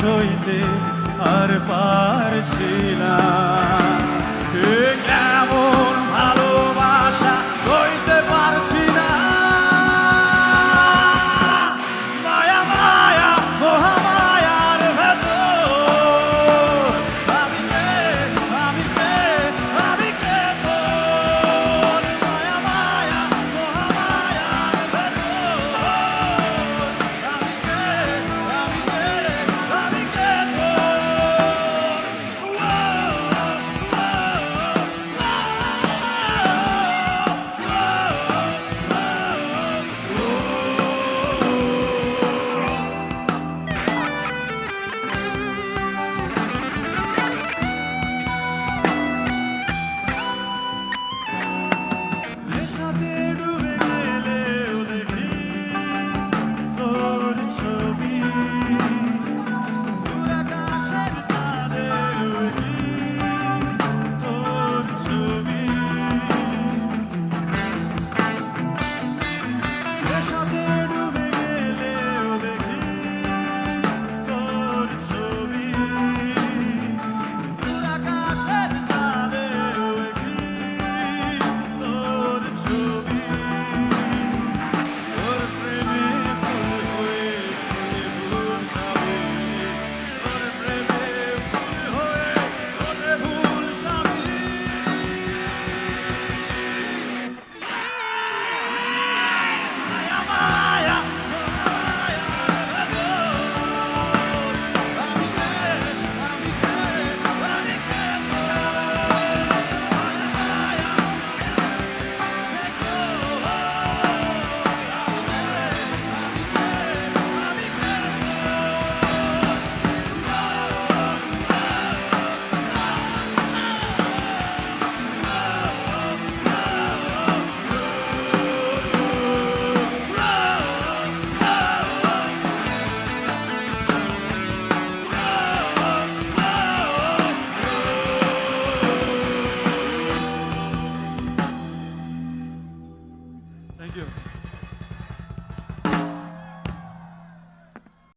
সইতে আর পারছি না। গ্রাম Thank you.